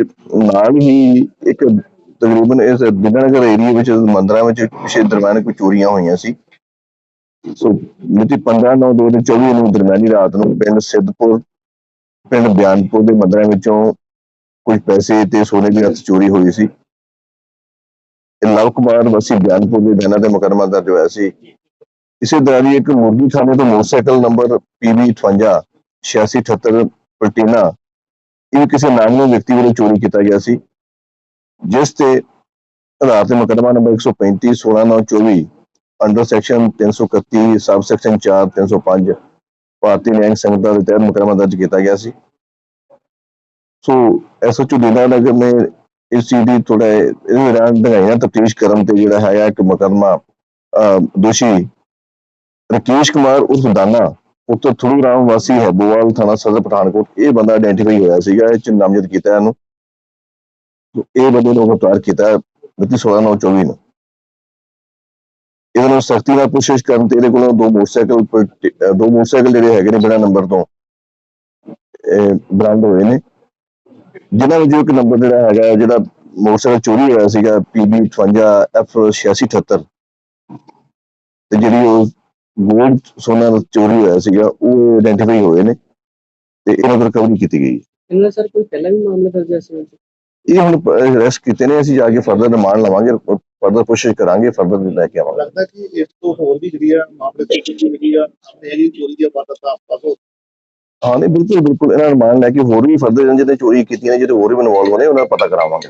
ਨਾਲ ਹੀ ਇੱਕ ਤਕਰੀਬਨ ਇਸ ਬਿੰਦਨਗਰ ਏਰੀਆ ਵਿੱਚ ਮੰਦਰਾਂ ਵਿੱਚ ਪਿਛੇ ਦਰਮਿਆਨ ਕੋਈ ਚੋਰੀਆਂ ਹੋਈਆਂ ਸੀ। ਸੋ ਮਿਤੀ 15 9 2024 ਨੂੰ ਦਰਮਿਆਨੀ ਰਾਤ ਨੂੰ ਪਿੰਡ ਸਿੱਧਪੁਰ, ਪਿੰਡ ਬਿਆਨਪੁਰ ਦੇ ਮੰਦਰਾਂ ਵਿੱਚੋਂ ਕੁਝ ਪੈਸੇ ਤੇ ਸੋਨੇ ਦੀ ਹੱਥ ਚੋਰੀ ਹੋਈ ਸੀ। ਲਵ ਕੁਮਾਰ ਵਸੀ ਬਿਆਨਪੁਰ ਦੇ ਬਿਆਨਾਂ ਤੇ ਮੁਕੱਦਮਾ ਦਰਜ ਹੋਇਆ ਸੀ। ਇਸੇ ਦੌਰਾਨ ਇੱਕ ਮੁਰਗੀ ਥਾਣੇ ਤੋਂ ਮੋਟਰਸਾਈਕਲ ਨੰਬਰ PB 58 8678 ਪਲਟੀਨਾ ਇਹ ਕਿਸੇ ਨਾਮੀ ਵਿਅਕਤੀ ਵੱਲੋਂ ਚੋਰੀ ਕੀਤਾ ਗਿਆ ਸੀ। ਜਿਸ ਤੇ ਆਧਾਰ ਤੇ ਮੁਕੱਦਮਾ number 135 16924 under section 331 sub section 4 305 Bharatiya Nyaya Sanhita ਦੇ ਤਹਿਤ ਮੁਕੱਦਮਾ ਦਰਜ ਕੀਤਾ ਗਿਆ ਸੀ। ਸੋ ਐਸਐਚਓ ਦੀਨਾ ਨਗਰ ਨੇ ਇਸ ਚੀਜ਼ ਦੀ ਥੋੜਾ ਇਹਦੇ ਦੌਰਾਨ ਦੰਗਾਈਆਂ ਤਫਤੀਸ਼ ਕਰਨ ਤੇ ਜਿਹੜਾ ਹੈ ਇੱਕ ਮੁਕੱਦਮਾ ਅਹ, ਦੋਸ਼ੀ ਰਕੇਸ਼ ਕੁਮਾਰ ਉਰਫ ਦਾਨਾ ਉੱਤਰ ਥੁਰੂ ਰਾਮ ਵਾਸੀ ਹੈਬੋਵਾਲ ਥਾਣਾ ਸਦਰ ਪਠਾਨਕੋਟ। ਇਹ ਬੰਦਾ ਆਇਡੈਂਟੀਫਾਈ ਹੋਇਆ ਸੀਗਾ, ਇਹ ਚ ਨਾਮਜ਼ਦ ਕੀਤਾ ਇਹਨੂੰ। ਇਹ ਬੰਦੇ ਨੂੰ ਗ੍ਰਿਫਤਾਰ ਕੀਤਾ ਮਿਤੀ 16 9 24 ਨੂੰ। ਇਹਨਾਂ ਨੂੰ ਸਖਤੀ ਨਾਲ ਕੋਸ਼ਿਸ਼ ਕਰਨ ਤੇ ਇਹਦੇ ਕੋਲੋਂ ਦੋ ਮੋਟਰਸਾਈਕਲ ਦੋ ਮੋਟਰਸਾਈਕਲ ਜਿਹੜੇ ਹੈਗੇ ਨੇ ਬਿਨਾਂ ਨੰਬਰ ਤੋਂ ਬਰਾਮਦ ਹੋਏ ਨੇ। ਜਿਨ੍ਹਾਂ ਵਿੱਚੋਂ ਇੱਕ ਨੰਬਰ ਜਿਹੜਾ ਹੈਗਾ, ਜਿਹੜਾ ਮੋਟਰਸਾਈਕਲ ਚੋਰੀ ਹੋਇਆ ਸੀਗਾ PB 58 F 8678 ਤੇ ਜਿਹੜੀ ਉਹ ਗੋਲਡ ਸੋਨਾ ਚੋਰੀ ਹੋਇਆ ਸੀਗਾ ਉਹ ਆਇਡੈਂਟੀਫਾਈ ਹੋਏ ਨੇ ਤੇ ਇਹਨਾਂ ਤੋਂ ਰਿਕਵਰੀ ਕੀਤੀ ਗਈ। ਇਹਨਾਂ ਸਰ ਕੋਈ ਪਹਿਲਾਂ ਵੀ ਮਾਮਲਾ ਦਰਜ ਹੈ ਇਹ ਹੁਣ ਅਰੈਸਟ ਕੀਤੇ ਨੇ ਅਸੀਂ ਜਾ ਕੇ ਫਰਦਰ ਰਿਮਾਂਡ ਲਵਾਂਗੇ ਫਰਦਰ ਕੋਸ਼ਿਸ਼ ਕਰਾਂਗੇ ਫਰਦਰ ਲੈ ਕੇ ਆਵਾਂਗੇ। ਲੱਗਦਾ ਕਿ ਇਸ ਤੋਂ ਹੋਰ ਵੀ ਜਿਹੜੀ ਆ ਮਾਮਲੇ ਦੀ ਜਿਹੜੀ ਆ ਸਾਹਮਣੇ ਹੈਗੀ ਚੋਰੀ ਦੀ ਵਾਰਦਾਤਾਂ ਆਸ-ਪਾਸ ਹੋ ਹਾਂ ਨਹੀਂ ਬਿਲਕੁਲ ਬਿਲਕੁਲ ਇਹਨਾਂ ਨੂੰ ਰਿਮਾਂਡ ਲੈ ਕੇ ਹੋਰ ਵੀ ਫਰਦਰ ਜਿਹਨੇ ਚੋਰੀ ਕੀਤੀਆਂ ਨੇ ਜਿਹੜੇ ਹੋਰ ਵੀ ਇਨਵੋਲਵ ਨੇ ਉਹਨਾਂ ਦਾ ਪਤਾ ਕਰਾਵਾਂਗੇ।